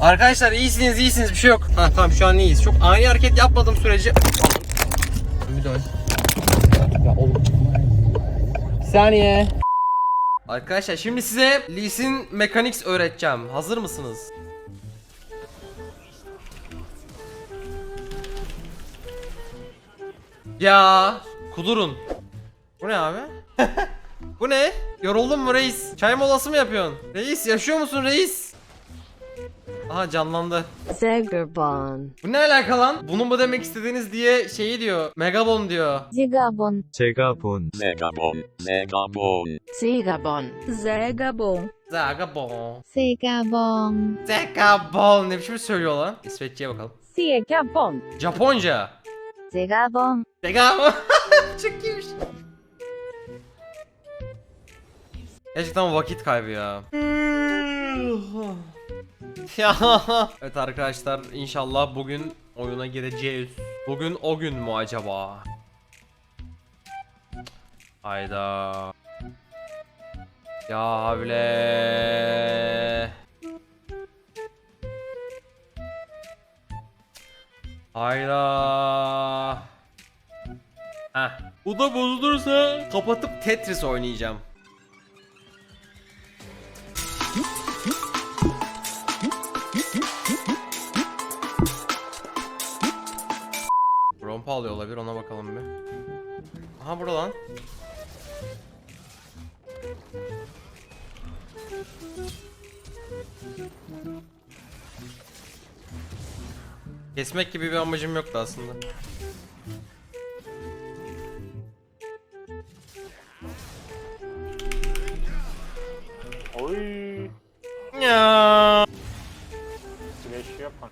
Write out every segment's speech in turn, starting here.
Arkadaşlar iyisiniz iyisiniz bir şey yok. Ha tamam şu an iyiyiz. Çok ani hareket yapmadığım sürece. Bir dön. Bir saniye. Arkadaşlar şimdi size Lee Sin Mechanics öğreteceğim. Hazır mısınız? Ya kudurun. Bu ne abi? Bu ne? Yoruldun mu reis? Çay molası mı yapıyorsun? Reis yaşıyor musun reis? Aha canlandı. Zegabon. Bu ne alaka lan? Bunu mu demek istediniz diye şeyi diyor. Megabon diyor. Zegabon. Zegabon. Zegabon. Zegabon. Zegabon. Zegabon. Zegabon. Zegabon. Zegabon. Ne biçim söylüyor lan? İsveççe'ye bakalım. Zegabon. Japonca. Zegabon. Zegabon. Çok iyiymiş. Gerçekten vakit kaybı ya. Hmm ya. Evet arkadaşlar inşallah bugün oyuna gireceğiz. Bugün o gün mü acaba? Hayda. Ya havle. Hayda. Heh. Bu da bozulursa kapatıp Tetris oynayacağım. Rompa alıyor olabilir ona bakalım bir. Aha burada lan. Kesmek gibi bir amacım yoktu aslında. Oy. Ya. Flash yapan.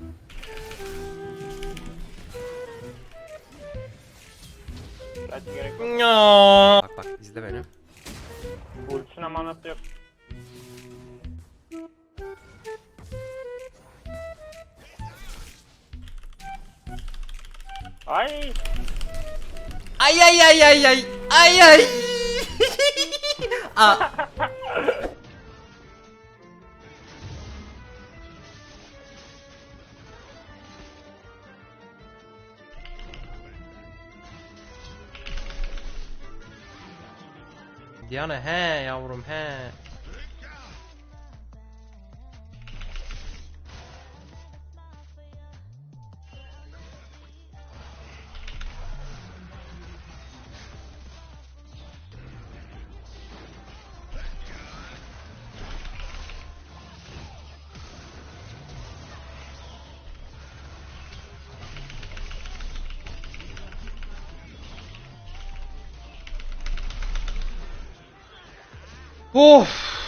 Flash gerek yok. Ya. Bak bak izle beni. Ultisine manası yok. Ay. Ay ay ay ay ay ay ay. Aa. Diana he yavrum he. Oof.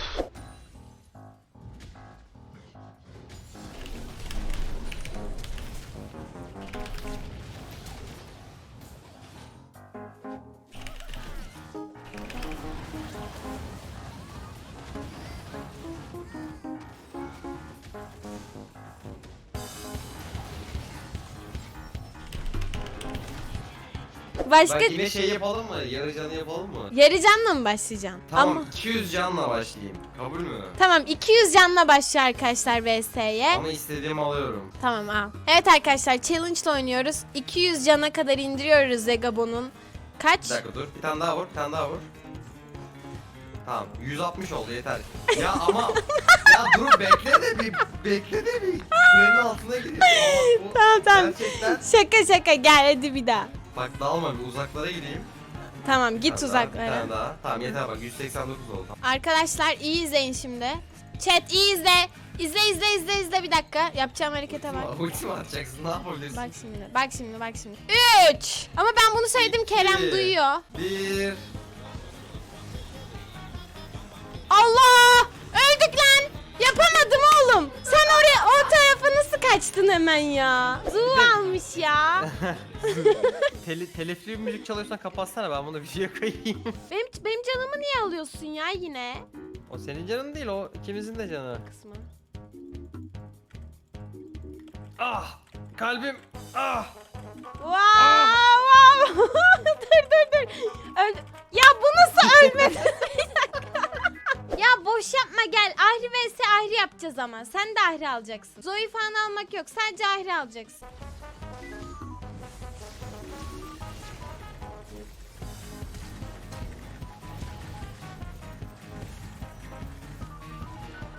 Başka Bak yine şey yapalım mı? Yarı canı yapalım mı? yarı canla mı başlayacağım? Tamam Ama 200 canla başlayayım. Kabul mü? tamam 200 canla başlıyor arkadaşlar VS'ye. Ama istediğimi alıyorum. Tamam al. Evet arkadaşlar challenge ile oynuyoruz. 200 cana kadar indiriyoruz Zegabon'un. Kaç? Bir dakika dur. Bir tane daha vur. Bir tane daha vur. Tamam. 160 oldu yeter. Ya ama ya dur bekle de bir bekle de bir kulenin altına bu Tamam, tamam. Gerçekten Şaka şaka gel hadi bir daha. Bak dalma bir uzaklara gideyim. Tamam git Bir tane daha, Bir uzaklara. tane daha. Tamam yeter bak 189 oldu. Arkadaşlar iyi izleyin şimdi. Chat iyi izle. İzle izle izle izle bir dakika. Yapacağım harekete bak. Ulti mi atacaksın? Ne yapabilirsin? Bak şimdi bak şimdi bak şimdi. 3. Ama ben bunu söyledim Kerem İki. duyuyor. Bir. Allah! Öldük hemen ya? Zu almış ya. Tele, telifli bir müzik çalıyorsan kapatsana ben bunu videoya koyayım. benim benim canımı niye alıyorsun ya yine? o senin canın değil o ikimizin de canı. Kısmı. Ah! Kalbim! Ah! Wow, wow. Ahri yapacağız ama. Sen de Ahri alacaksın. Zoe falan almak yok. Sadece Ahri alacaksın.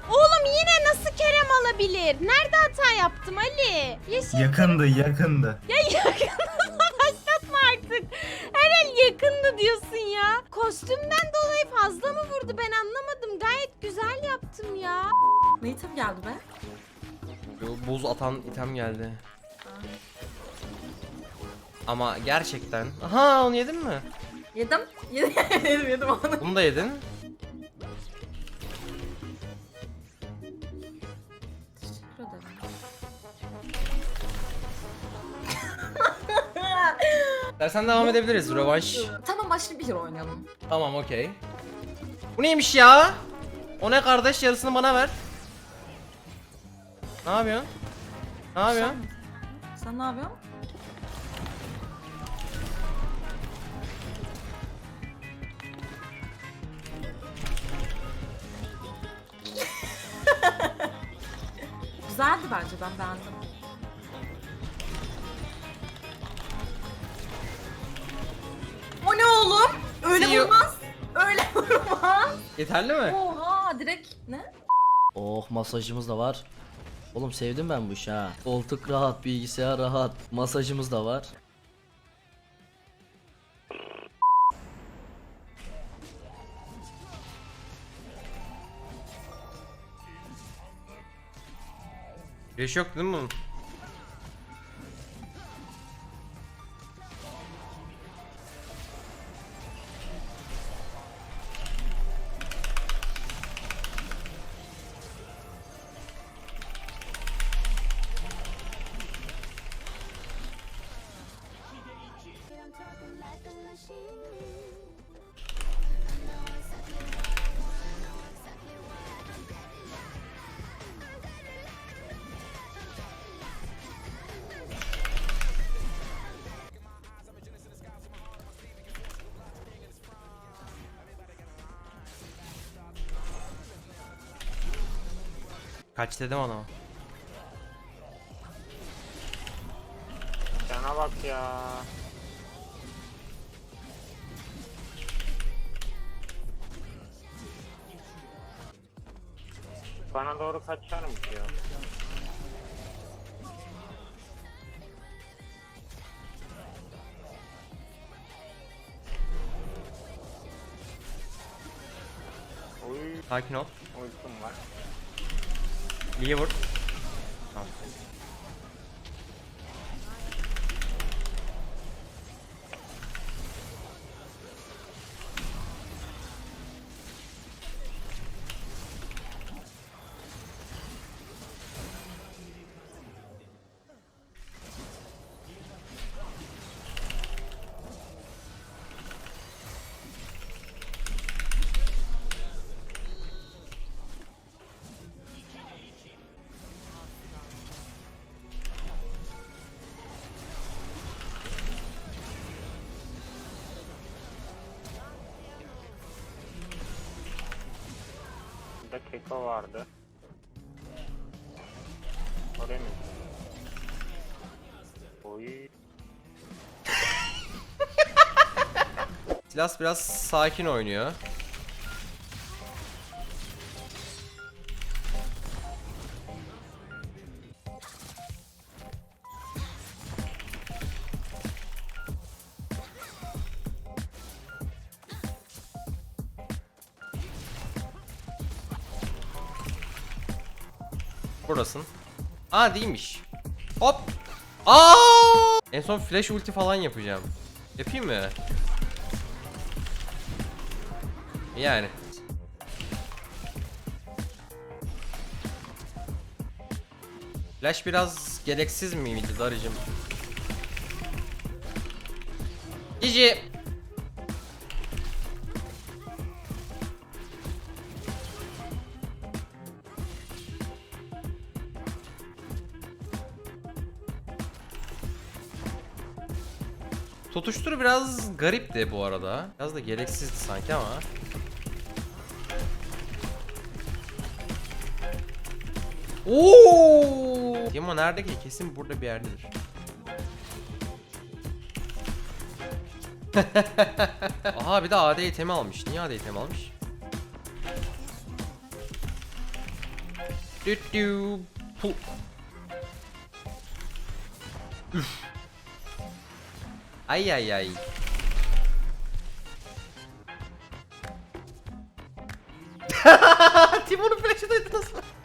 Oğlum yine nasıl Kerem alabilir? Nerede hata yaptım Ali? Yeşil Yakındı yakındı. ya yakındı başlatma artık. Her el yakındı diyorsun ya. Kostümden dolayı fazla mı vurdu ben anlamadım. Gayet güzel yaptım ya. Ne item geldi be? Yo, Buz atan item geldi. Ama gerçekten. Aha onu yedin mi? Yedim. Yedim yedim yedim onu. Bunu da yedin. Teşekkür ederim. Dersen devam edebiliriz. Rövanş. Tamam başka bir hero oynayalım. Tamam okey. Bu neymiş ya? O ne kardeş yarısını bana ver. Ne yapıyorsun? Ne yapıyorsun? Sen ne yapıyorsun? Güzeldi bence ben beğendim. O ne oğlum? Öyle See you. vurmaz. Öyle vurmaz. Yeterli mi? Oha direkt ne? Oh masajımız da var. Oğlum sevdim ben bu işi ha. Koltuk rahat, bilgisayar rahat, masajımız da var. Yaş yok değil mi? Kaç dedim ona. Cana bak ya. Bana doğru kaçar mı ya? Uy, Sakin ol. uykum var. Lee vur. Tamam. Burada keko vardı. Oraya mı? Oy. Silas biraz sakin oynuyor. Burasın. Aa değilmiş. Hop. Aa! En son flash ulti falan yapacağım. Yapayım mı? Yani. Flash biraz gereksiz miydi darıcım? Cici. Tutuşturu biraz garipti bu arada. Biraz da gereksizdi sanki ama. Oo! Timo nerede ki? Kesin burada bir yerdedir. Aha bir de AD itemi almış. Niye AD itemi almış? Düt Üf. Ai, ai, ai. Timo no flash da transformação.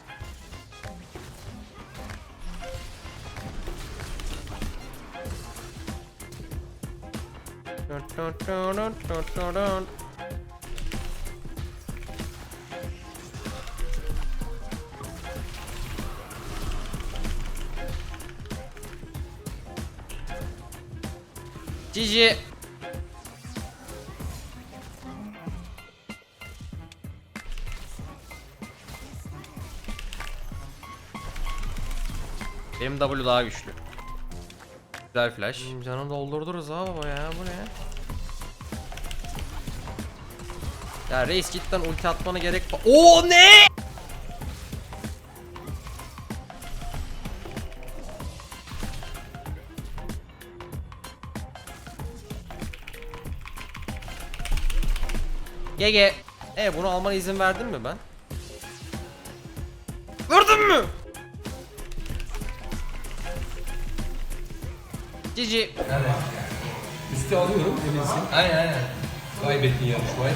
Dun. Cici. Benim W daha güçlü. Güzel flash. Canı doldurduruz ha baba ya bu ne? Ya reis cidden ulti atmana gerek. Oo ne? GG. E bunu almana izin verdin mi ben? Verdin mi? Cici. Üstü alıyorum eminsin. Aynen aynen. Kaybettin yarışmayı.